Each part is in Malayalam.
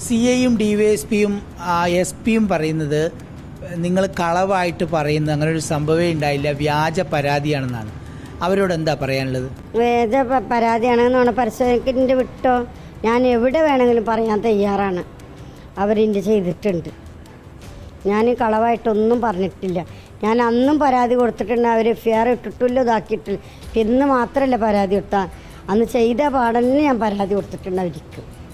സി ഐയും ഡി വൈ എസ് പിയും എസ് പിയും പറയുന്നത് നിങ്ങൾ കളവായിട്ട് പറയുന്നത് അങ്ങനെ ഒരു സംഭവമേ ഉണ്ടായില്ല. വ്യാജ പരാതിയാണെന്നാണ്. അവരോട് എന്താ പറയാനുള്ളത്? പ- പരാതിയാണെന്നാണ് പരസ്യത്തിന്റെ വിട്ടോ? ഞാൻ എവിടെ വേണമെങ്കിലും പറയാൻ തയ്യാറാണ്. അവരിന്റെ ചെയ്തിട്ടുണ്ട്. ഞാൻ കളവായിട്ടൊന്നും പറഞ്ഞിട്ടില്ല. ഞാൻ അന്നും പരാതി കൊടുത്തിട്ടുണ്ട്. അവർ എഫ് ആർ ഇട്ടിട്ടില്ല ഇതാക്കിയിട്ടില്ല. ഇന്ന് മാത്രമല്ല പരാതി കൊടുത്താൽ. അന്ന് ചെയ്ത പാടലിന് ഞാൻ പരാതി കൊടുത്തിട്ടുണ്ട് അവർക്ക്.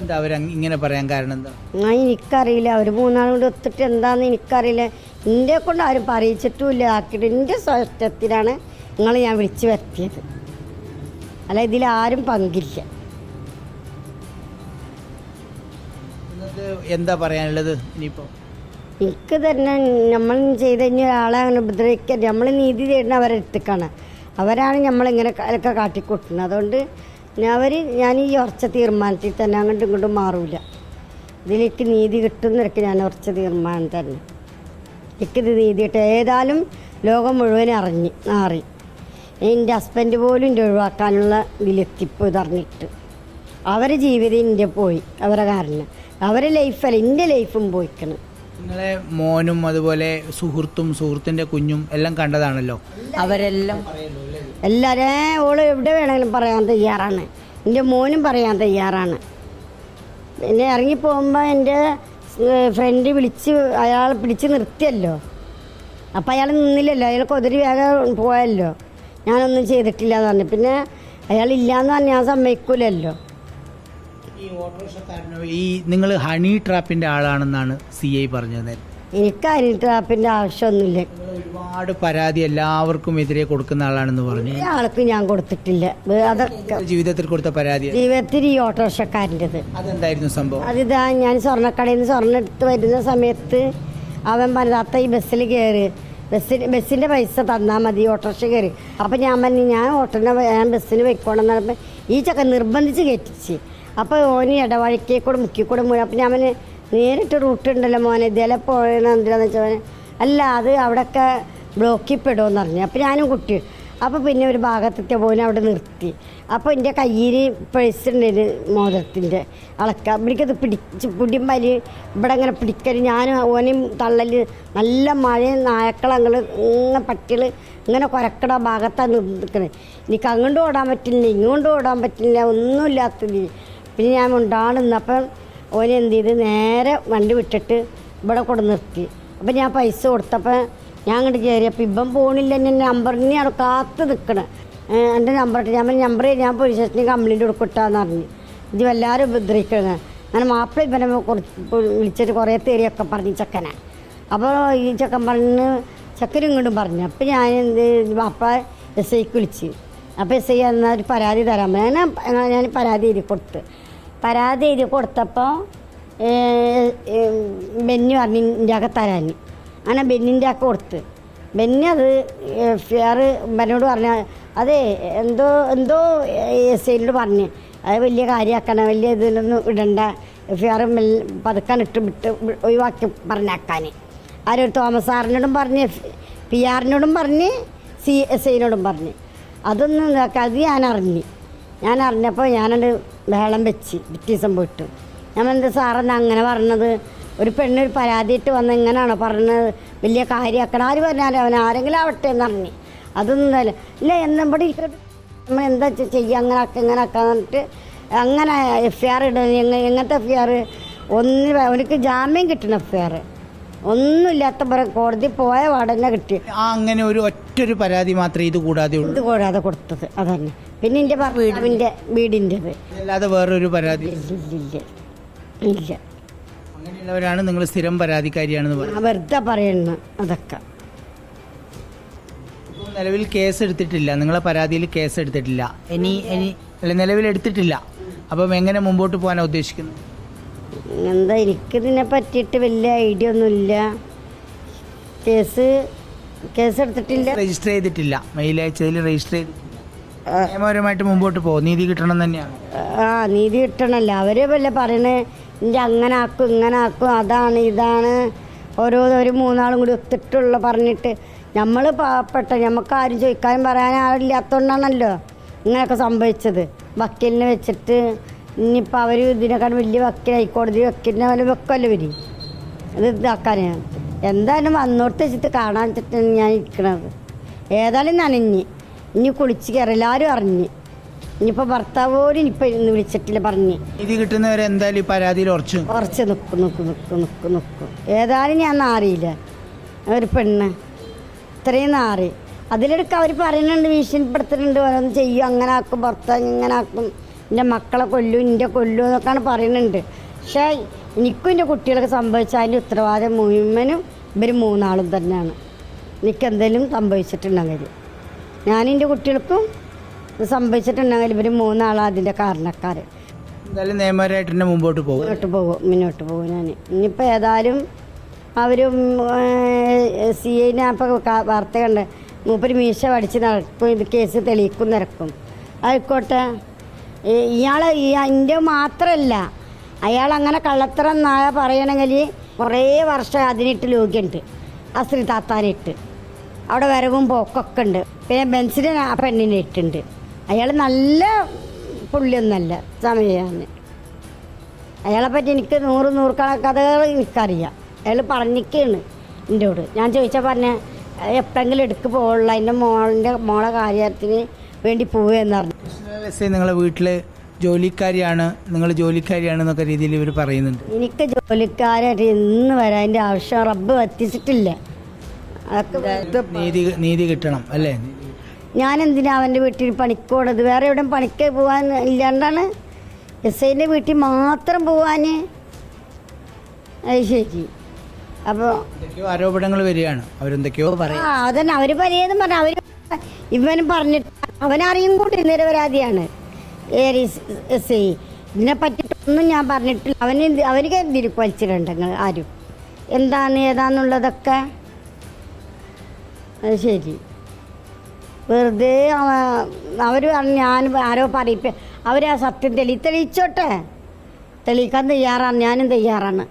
എന്താ അവർ ഇങ്ങനെ പറയാൻ കാരണം എന്താ? ആ എനിക്കറിയില്ല. അവർ മൂന്നാളും കൂടി ഒത്തിട്ട് എന്താന്ന് എനിക്കറിയില്ല. എന്റെ കൊണ്ട് ആരും പറയിച്ചിട്ടുമില്ല. ആക്കിയിട്ട് എന്റെ സ്വഷ്ടത്തിലാണ് നിങ്ങൾ ഞാൻ വിളിച്ചു വരുത്തിയത്. അല്ല ഇതിൽ ആരും പങ്കില്ല. എന്താ പറയാനുള്ളത് ഇനിയിപ്പോൾ എനിക്ക് തന്നെ നമ്മൾ ചെയ്ത കഴിഞ്ഞ ഒരാളെ അങ്ങനെ ഉപദ്രവിക്കുക നമ്മൾ നീതി തേടുന്ന അവരെ അടുത്തേക്കാണ് അവരാണ് നമ്മളിങ്ങനെ ഒക്കെ കാട്ടിക്കൂട്ടുന്നത് അതുകൊണ്ട് അവർ ഞാൻ ഈ ഉറച്ച തീരുമാനത്തിൽ തന്നെ അങ്ങോട്ടും ഇങ്ങോട്ടും മാറൂല. ഇതിലേക്ക് നീതി കിട്ടുന്നവർക്ക് ഞാൻ ഉറച്ച തീരുമാനം തന്നെ. എനിക്കിത് നീതി കിട്ടും. ഏതായാലും ലോകം മുഴുവൻ അറിഞ്ഞ് മാറി. എന്റെ ഹസ്ബൻഡ് പോലും എന്റെ ഒഴിവാക്കാനുള്ള ഇതിലെത്തിപ്പോൾ ഇതറിഞ്ഞിട്ട് അവരെ ജീവിതം എന്റെ പോയി അവരെ കാരണം. അവരെ ലൈഫല്ല എന്റെ ലൈഫും പോയിക്കണം. നിങ്ങളെ മോനും അതുപോലെ സുഹൃത്തും സുഹൃത്തിന്റെ കുഞ്ഞും എല്ലാം കണ്ടതാണല്ലോ? അവരെല്ലാം എല്ലാവരും ഓൾ എവിടെ വേണമെങ്കിലും പറയാൻ തയ്യാറാണ്. എന്റെ മോനും പറയാൻ തയ്യാറാണ്. പിന്നെ ഇറങ്ങിപ്പോകുമ്പോൾ എന്റെ ഫ്രണ്ട് വിളിച്ച് അയാൾ പിടിച്ച് നിർത്തിയല്ലോ. അപ്പം അയാൾ നിന്നില്ലല്ലോ അയാൾ കൊതിരി വേഗം പോയല്ലോ. ഞാനൊന്നും ചെയ്തിട്ടില്ല എന്ന് പറഞ്ഞു. പിന്നെ അയാൾ ഇല്ലയെന്ന് പറഞ്ഞാൽ ഞാൻ സമ്മതിക്കൂലല്ലോ. ഈ നിങ്ങൾ ഹണി ട്രാപ്പിന്റെ ആളാണെന്നാണ് സി ഐ പറഞ്ഞത്. എനിക്ക് ഹണി ട്രാപ്പിന്റെ ആവശ്യമൊന്നുമില്ല. ഒരുപാട് പരാതി എല്ലാവർക്കും എതിരെ കൊടുക്കുന്ന ആളാണെന്ന് പറഞ്ഞു. ആൾക്ക് ഞാൻ കൊടുത്തിട്ടില്ല. അതൊക്കെ ജീവിതത്തിൽ കൊടുത്ത പരാതി ജീവിതത്തിൽ ഈ ഓട്ടോറിക്ഷക്കാരന്റെത്. അതെന്തായിരുന്നു സംഭവം? അതിതാ ഞാൻ സ്വർണക്കടയിൽ നിന്ന് സ്വർണം എടുത്ത് വരുന്ന സമയത്ത് അവൻ പറഞ്ഞാത്ത ഈ ബസ്സിൽ കയറി ബസ്സിന് ബസ്സിന്റെ പൈസ തന്നാൽ മതി ഓട്ടോറിക്ഷ കയറി. അപ്പം ഞാൻ പറഞ്ഞു ഞാൻ ഓട്ടോനെ ഞാൻ ബസ്സിന് പോയിക്കോണം എന്ന് പറഞ്ഞപ്പോൾ ഈ ചക്ക നിർബന്ധിച്ച് കയറ്റിച്ച്. അപ്പോൾ ഓന് ഇടവഴിക്കേ കൂടെ മുക്കി കൂടെ മുഴുവൻ അപ്പം ഞാൻ അവന് നേരിട്ട് റൂട്ട് ഉണ്ടല്ലോ മോനെ ഇതേലെ പോയെന്ന് എന്തിനാന്ന് വെച്ചാൽ അല്ല അത് അവിടെയൊക്കെ ബ്ലോക്കിൽ പെടുമെന്ന് പറഞ്ഞു അപ്പോൾ ഞാനും കുട്ടി. അപ്പോൾ പിന്നെ ഒരു ഭാഗത്തെത്തിയ പോലെ അവിടെ നിർത്തി. അപ്പോൾ എന്റെ കയ്യിൽ പേഴ്സ് ഉണ്ടായിരുന്നു മോതിരത്തിന്റെ അളക്ക. ഇവിടേക്കത് പിടിച്ച് പിടിമ്പൽ ഇവിടെ അങ്ങനെ പിടിക്കൽ ഞാൻ ഓനെയും തള്ളൽ നല്ല മഴയും നായക്കളങ്ങൾ ഇങ്ങനെ പട്ടികൾ ഇങ്ങനെ കുരക്കട ഭാഗത്താണ് നിൽക്കുന്നത് എനിക്ക് അങ്ങോട്ടും ഓടാൻ പറ്റില്ല ഇങ്ങോട്ട് ഓടാൻ പറ്റില്ല ഒന്നുമില്ലാത്തത് പിന്നെ ഞാൻ ഉണ്ടാകുന്നപ്പം ഓനെ എന്ത് ചെയ്ത്? നേരെ വണ്ടി വിട്ടിട്ട് ഇവിടെ കൊണ്ട് നിർത്തി. അപ്പം ഞാൻ പൈസ കൊടുത്തപ്പോൾ ഞാൻ അങ്ങോട്ട് കയറിയപ്പോൾ ഇപ്പം ഫോണില്ല എന്റെ അവിടെ കാത്ത് നിൽക്കണേ എന്റെ നമ്പർ ഇട്ട് ഞാൻ നമ്പർ ഞാൻ പോലീസ് സ്റ്റേഷനിൽ കംപ്ലയിന്റ് കൊടുക്കട്ടാന്ന് പറഞ്ഞു. ഇത് എല്ലാവരും ഉപദ്രവിക്കണേ. അങ്ങനെ മാപ്പിള ഇവനെ കുറച്ച് വിളിച്ചിട്ട് കുറേ തേരിയൊക്കെ പറഞ്ഞു ചെക്കനെ. അപ്പോൾ ഈ ചെക്കൻ പറഞ്ഞ് ചെക്കനും ഇങ്ങോട്ടും പറഞ്ഞു. അപ്പോൾ ഞാൻ എന്ത് മാപ്പിള എസ് ഐക്ക് വിളിച്ച്. അപ്പോൾ എസ് ഐ എന്നാൽ ഒരു പരാതി തരാൻ പറഞ്ഞു. ഞാൻ പരാതി എഴുതി കൊടുത്ത്. പരാതി എഴുതി കൊടുത്തപ്പോൾ ബെന്നി പറഞ്ഞു ഇന്ത്യയ്ക്ക് തരാൻ അങ്ങനെ ബെന്നിന്റെ ഒക്കെ കൊടുത്ത്. ബെന്നി അത് എഫ് ആർ ബെന്നോട് പറഞ്ഞ അതെ എന്തോ എന്തോ എസ് ഐനോട് പറഞ്ഞ് അത് വലിയ കാര്യമാക്കണം വലിയ ഇതിലൊന്നും ഇടണ്ട. എഫ് ആർ പതുക്കാൻ ഇട്ട് വിട്ട് ഒഴിവാക്കി പറഞ്ഞാക്കാൻ ആരൊരു തോമസ് സാറിനോടും പറഞ്ഞ് പി ആറിനോടും പറഞ്ഞ് സി എസ് ഐനോടും പറഞ്ഞ്. അതൊന്നും അത് ഞാൻ അറിഞ്ഞ് ഞാൻ അറിഞ്ഞപ്പോൾ ഞാനത് ബഹളം വെച്ച് പിറ്റീസം പോയിട്ട്. ഞാൻ എന്താ സാറെന്നാ അങ്ങനെ പറഞ്ഞത്? ഒരു പെണ്ണ് പരാതിയിട്ട് വന്ന് ഇങ്ങനെയാണോ പറഞ്ഞത്? വലിയ കാര്യമാക്കണം ആര് പറഞ്ഞാലും അവൻ ആരെങ്കിലും ആവട്ടെ എന്ന് പറഞ്ഞു. അതൊന്നും അല്ല. ഇല്ല ഇരിക്കട്ടെ നമ്മൾ എന്താ ചെയ്യുക അങ്ങനെ ആക്കുക ഇങ്ങനെ ആക്കാന്ന് പറഞ്ഞിട്ട് അങ്ങനെ എഫ് ആർ ഇടുന്ന എങ്ങനത്തെ എഫ് ആർ ഒന്ന് അവനക്ക് ജാമ്യം കിട്ടണം എഫ് ആർ ഒന്നുമില്ലാത്ത കോടതി പോയ വാടന്നെ കിട്ടി. ആ അങ്ങനെ ഒരു ഒറ്റൊരു പരാതി മാത്രമേ ഇത് കൂടാതെ ഉള്ളൂ. ഇത് കൂടാതെ കൊടുത്തത്. അതന്നെ. പിന്നെ എന്റെ വീടിന്റെ വീടിന്റെത്. അല്ലാതെ വേറൊരു പരാതി. ഇല്ല ഇല്ല. അങ്ങനെയുള്ളവരാണ് നിങ്ങൾ സ്ഥിരം പരാതിക്കാരിയാണെന്ന് പറയുന്നത്. വെറുതെ പറയുന്നു അതൊക്കെ. ഇപ്പോൾ നിലവിൽ കേസ് എടുത്തിട്ടില്ല. നിങ്ങളെ പരാതിയിൽ കേസ് എടുത്തിട്ടില്ല. ഇനി ഇനി അല്ല നിലവിൽ എടുത്തിട്ടില്ല. അപ്പം എങ്ങനെ മുമ്പോട്ട് പോകാനാണ് ഉദ്ദേശിക്കുന്നത്? എന്താ എനിക്കിതിനെ പറ്റിയിട്ട് വലിയ ഐഡിയ ഒന്നുമില്ല. കേസ് കേസ് എടുത്തിട്ടില്ല. രജിസ്റ്റർ ചെയ്തിട്ടില്ല. മെയിൽ അയച്ചതിൽ രജിസ്റ്റർ ചെയ്ത് നിയമപരമായിട്ട് മുമ്പോട്ട് പോകും. നീതി കിട്ടണം തന്നെയാണ്. ആ നീതി കിട്ടണമല്ലോ അവരെ വല്ല പറയണേ ഇന്റെ അങ്ങനെ ആക്കും ഇങ്ങനെ ആക്കും അതാണ് ഇതാണ്. ഓരോ ഒരു മൂന്നാളും കൂടി ഒത്തിട്ടുള്ള പറഞ്ഞിട്ട് നമ്മൾ പാവപ്പെട്ട നമുക്ക് ആരും ചോദിക്കാനും പറയാനും ആരില്ലാത്തതുകൊണ്ടാണല്ലോ ഇങ്ങനെയൊക്കെ സംഭവിച്ചത്. വക്കീലിനെ വെച്ചിട്ട് ഇനിയിപ്പോൾ അവർ ഇതിനേക്കാൾ വലിയ വക്കീൽ ഹൈക്കോടതി വക്കീലിനെ പോലെ വെക്കുമല്ലോ ഇവർ അത് ഇതാക്കാനാണ് എന്തായാലും വന്നോട്ട് വെച്ചിട്ട് കാണാൻ വെച്ചിട്ടാണ് ഞാൻ ഇരിക്കണത്. ഏതായാലും നനഞ്ഞ്. ഇനി കുളിച്ച് കയറി എല്ലാവരും അറിഞ്ഞ്. ഇനിയിപ്പോൾ ഭർത്താവ് പോലും ഇനിയിപ്പോൾ ഇന്ന് വിളിച്ചിട്ടില്ല പറഞ്ഞ്. ഇത് കിട്ടുന്നവരെ എന്തായാലും ഈ പരാതിയിൽ ഉറച്ചു. ഉറച്ച് നിൽക്കും നിൽക്കും നിൽക്കും നിൽക്കും നിൽക്കും ഏതായാലും ഞാൻ നാറിയില്ല ഒരു പെണ്ണ്. ഇത്രയും നാറി. അതിലെടുക്ക് അവർ പറയുന്നുണ്ട് ഭീഷണിപ്പെടുത്തുന്നുണ്ട് ഓരോന്ന് ചെയ്യും അങ്ങനെ ആക്കും ഭർത്താവ് ഇങ്ങനെ ആക്കും. എന്റെ മക്കളെ കൊല്ലും എന്റെ കൊല്ലും എന്നൊക്കെയാണ് പറയുന്നുണ്ട്. പക്ഷേ എനിക്കും എന്റെ കുട്ടികൾക്ക് സംഭവിച്ച അതിന്റെ ഉത്തരവാദിത്തം മുഴുവനും ഇവർ മൂന്നാളും തന്നെയാണ്. എനിക്ക് എന്തെങ്കിലും സംഭവിച്ചിട്ടുണ്ടെങ്കിൽ. ഞാൻ എന്റെ കുട്ടികൾക്കും സംഭവിച്ചിട്ടുണ്ടെങ്കിൽ ഇവർ മൂന്നാളാണ് അതിന്റെ കാരണക്കാർ എന്തായാലും നിയമപരമായിട്ട് തന്നെ മുമ്പോട്ട് പോകും. മുന്നോട്ട് പോകും മുന്നോട്ട് പോകും ഞാൻ ഇനിയിപ്പോൾ ഏതായാലും അവർ സി ഐനെ അപ്പോൾ വാർത്ത കണ്ട് മൂപ്പര് മീശ പഠിച്ച് നടക്കും ഇത് കേസ് തെളിയിക്കും നിരക്കും. ആയിക്കോട്ടെ. ഇയാൾ എന്റെ മാത്രമല്ല അയാൾ അങ്ങനെ കള്ളത്തരം നായ പറയണമെങ്കിൽ കുറേ വർഷം അതിനിട്ട് ലോകിയുണ്ട് ആ ശ്രീ താത്താനിട്ട് അവിടെ വരവും പോക്കൊക്കെ ഉണ്ട്. പിന്നെ ബെൻസിന് ആ പെണ്ണിനെ ഇട്ടുണ്ട്. അയാൾ നല്ല പുള്ളിയൊന്നല്ല സമയമാണ് അയാളെ പറ്റി എനിക്ക് നൂറ് നൂറ് കഥകൾ എനിക്കറിയാം. അയാൾ പറഞ്ഞിക്കാണ് കൂടെ ഞാൻ ചോദിച്ചാൽ പറഞ്ഞ എപ്പോഴെങ്കിലും എടുക്ക് പോകുള്ള എന്റെ മോളിന്റെ മോളെ കാര്യത്തിന് വേണ്ടി പോവുകയെന്ന് പറഞ്ഞു. നിങ്ങളെ വീട്ടിൽ ജോലിക്കാരിയാണ് നിങ്ങൾ ജോലിക്കാരിയാണ് എന്നൊക്കെ രീതിയിൽ ഇവർ പറയുന്നുണ്ട്. എനിക്ക് ജോലിക്കാരായിട്ട് ഇന്ന് വരാൻ വരാന്റെ ആവശ്യം റബ്ബ് എത്തിച്ചിട്ടില്ല. നീതി നീതി കിട്ടണം അല്ലേ? ഞാൻ എന്തിനാ അവന്റെ വീട്ടിൽ പണിക്കോടത് വേറെ എവിടെയും പണിക്ക് പോകാൻ ഇല്ലാണ്ടാണ്. എസ് ഐന്റെ വീട്ടിൽ മാത്രം പോവാൻ അത് ശരി. അപ്പോൾ ആരോപണങ്ങൾ വരികയാണ്. അവരെന്തൊക്കെയോ പറയും. ആ അതന്നെ. അവർ പലതും പറഞ്ഞു അവർ ഇവനും പറഞ്ഞിട്ട് അവനറിയും കൂടി നിരപരാധിയാണ്. ഏരീസ് എസ് ഐ ഇതിനെ പറ്റിയിട്ടൊന്നും ഞാൻ പറഞ്ഞിട്ടില്ല. അവന് ഇത് അവർ കരുതിയിരിക്കും വലിച്ചിട്ടുണ്ടെങ്കിൽ ആരും? എന്താണ് ഏതാന്നുള്ളതൊക്കെ? അത് ശരി. വെറുതെ അവർ പറഞ്ഞു ഞാൻ ആരോ പറയിപ്പ അവരാ സത്യം തെളി തെളിയിച്ചോട്ടെ. തെളിയിക്കാൻ തയ്യാറാണ് ഞാനും തയ്യാറാണ്.